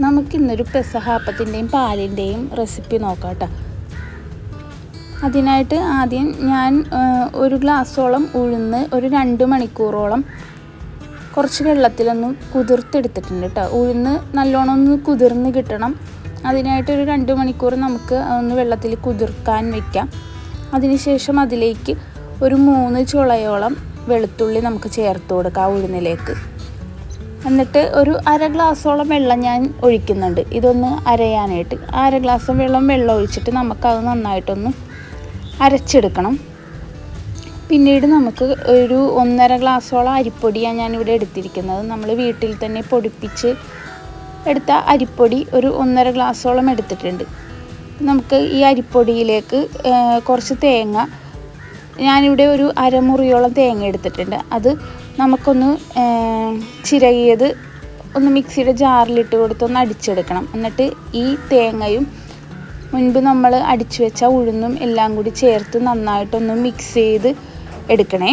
നമുക്കിന്നൊരു പെസഹാപ്പത്തിന്റെയും പാലിന്റെയും റെസിപ്പി നോക്കാം അതിനായിട്ട് ആദ്യം ഞാൻ ഒരു ഗ്ലാസ്സോളം ഉഴുന്ന് ഒരു രണ്ട് മണിക്കൂറോളം കുറച്ച് വെള്ളത്തിലൊന്ന് കുതിർത്തെടുത്തിട്ടുണ്ട് കേട്ടോ ഉഴുന്ന് നല്ലോണം ഒന്ന് കുതിർന്ന് കിട്ടണം. അതിനായിട്ട് ഒരു രണ്ട് മണിക്കൂർ നമുക്ക് ഒന്ന് വെള്ളത്തിൽ കുതിർക്കാൻ വെക്കാം. അതിനുശേഷം അതിലേക്ക് ഒരു മൂന്ന് ചുളയോളം വെളുത്തുള്ളി നമുക്ക് ചേർത്ത് കൊടുക്കാം ഉഴുന്നിലേക്ക്. എന്നിട്ട് ഒരു അര ഗ്ലാസ്സോളം വെള്ളം ഞാൻ ഒഴിക്കുന്നുണ്ട്. ഇതൊന്ന് അരയാനായിട്ട്. അര ഗ്ലാസ് വെള്ളം വെള്ളം ഒഴിച്ചിട്ട് നമുക്കത് നന്നായിട്ടൊന്ന് അരച്ചെടുക്കണം. പിന്നീട് നമുക്ക് ഒരു ഒന്നര ഗ്ലാസ്സോളം അരിപ്പൊടിയാണ് ഞാനിവിടെ എടുത്തിരിക്കുന്നത്. നമ്മൾ വീട്ടിൽ തന്നെ പൊടിപ്പിച്ച് എടുത്ത അരിപ്പൊടി ഒരു ഒന്നര ഗ്ലാസ്സോളം എടുത്തിട്ടുണ്ട്. നമുക്ക് ഈ അരിപ്പൊടിയിലേക്ക് കുറച്ച് തേങ്ങ. ഞാനിവിടെ ഒരു അരമുറിയോളം തേങ്ങ എടുത്തിട്ടുണ്ട്. അത് നമുക്കൊന്ന് ചിരകിയത് ഒന്ന് മിക്സിയുടെ ജാറിലിട്ട് കൊടുത്ത് ഒന്ന് അടിച്ചെടുക്കണം. എന്നിട്ട് ഈ തേങ്ങയും മുൻപ് നമ്മൾ അടിച്ചു വെച്ച ഉഴുന്നും എല്ലാം കൂടി ചേർത്ത് നന്നായിട്ടൊന്ന് മിക്സ് ചെയ്ത് എടുക്കണേ.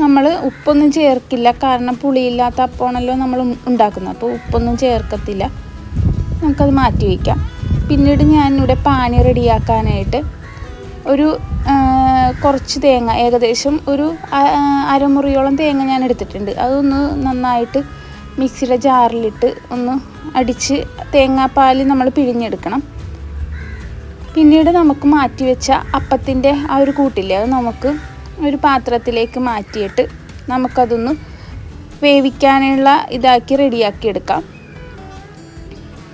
നമ്മൾ ഉപ്പൊന്നും ചേർക്കില്ല. കാരണം പുളിയില്ലാത്ത അപ്പമാണല്ലോ നമ്മൾ ഉണ്ടാക്കുന്നത്. അപ്പോൾ ഉപ്പൊന്നും ചേർക്കത്തില്ല. നമുക്കത് മാറ്റി വയ്ക്കാം പിന്നീട് ഞാനിവിടെ പാനി റെഡിയാക്കാനായിട്ട് ഒരു കുറച്ച് തേങ്ങ ഏകദേശം ഒരു അരമുറിയോളം തേങ്ങ ഞാൻ എടുത്തിട്ടുണ്ട്. അതൊന്ന് നന്നായിട്ട് മിക്സിയുടെ ജാറിലിട്ട് ഒന്ന് അടിച്ച് തേങ്ങാപ്പാൽ നമ്മൾ പിഴിഞ്ഞെടുക്കണം. പിന്നീട് നമുക്ക് മാറ്റി വെച്ച അപ്പത്തിന്റെ ആ ഒരു കൂട്ടില്ലേ അത് നമുക്ക് ഒരു പാത്രത്തിലേക്ക് മാറ്റിയിട്ട് നമുക്കതൊന്ന് വേവിക്കാനുള്ള ഇതാക്കി റെഡിയാക്കി എടുക്കാം.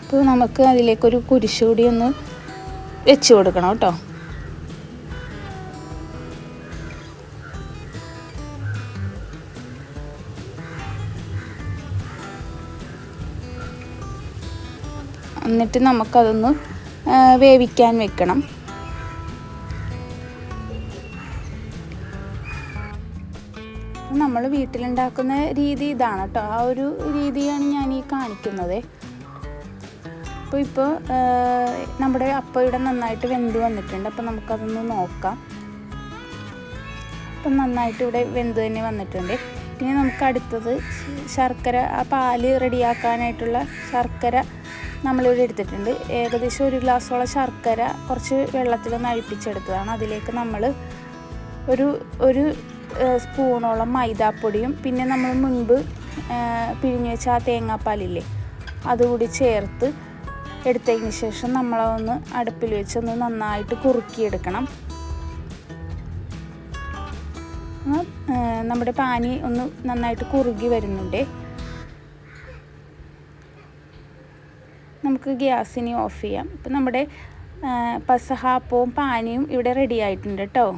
അപ്പോൾ നമുക്ക് അതിലേക്കൊരു കുരിശുകൂടി ഒന്ന് വെച്ച് കൊടുക്കണം കേട്ടോ. എന്നിട്ട് നമുക്കതൊന്ന് വേവിക്കാൻ വെക്കണം. നമ്മൾ വീട്ടിലുണ്ടാക്കുന്ന രീതി ഇതാണ് കേട്ടോ. ആ ഒരു രീതിയാണ് ഞാൻ ഈ കാണിക്കുന്നത്. അപ്പോൾ ഇപ്പോൾ നമ്മുടെ അപ്പയുടെ നന്നായിട്ട് വെന്ത് വന്നിട്ടുണ്ട്. അപ്പോൾ നമുക്കതൊന്ന് നോക്കാം. അപ്പം നന്നായിട്ട് ഇവിടെ വെന്ത് തന്നെ വന്നിട്ടുണ്ട്. ഇനി നമുക്ക് അടുത്തത് ശർക്കര ആ പാൽ റെഡിയാക്കാനായിട്ടുള്ള ശർക്കര നമ്മളിവിടെ എടുത്തിട്ടുണ്ട്. ഏകദേശം ഒരു ഗ്ലാസ്സോളം ശർക്കര കുറച്ച് വെള്ളത്തിലൊന്ന് അഴിപ്പിച്ചെടുത്തതാണ്. അതിലേക്ക് നമ്മൾ ഒരു ഒരു സ്പൂണോളം മൈദാപ്പൊടിയും പിന്നെ നമ്മൾ മുൻപ് പിഴിഞ്ഞ് വെച്ച ആ തേങ്ങാപ്പാലില്ലേ അതുകൂടി ചേർത്ത് എടുത്തതിന് ശേഷം നമ്മളതൊന്ന് അടുപ്പിൽ വെച്ചൊന്ന് നന്നായിട്ട് കുറുക്കിയെടുക്കണം. നമ്മുടെ പാനി ഒന്ന് നന്നായിട്ട് കുറുകി വരുന്നുണ്ട്. നമുക്ക് ഗ്യാസിനെ ഓഫ് ചെയ്യാം. ഇപ്പം നമ്മുടെ പസഹാപ്പവും പാനിയും ഇവിടെ റെഡി ആയിട്ടുണ്ട് കേട്ടോ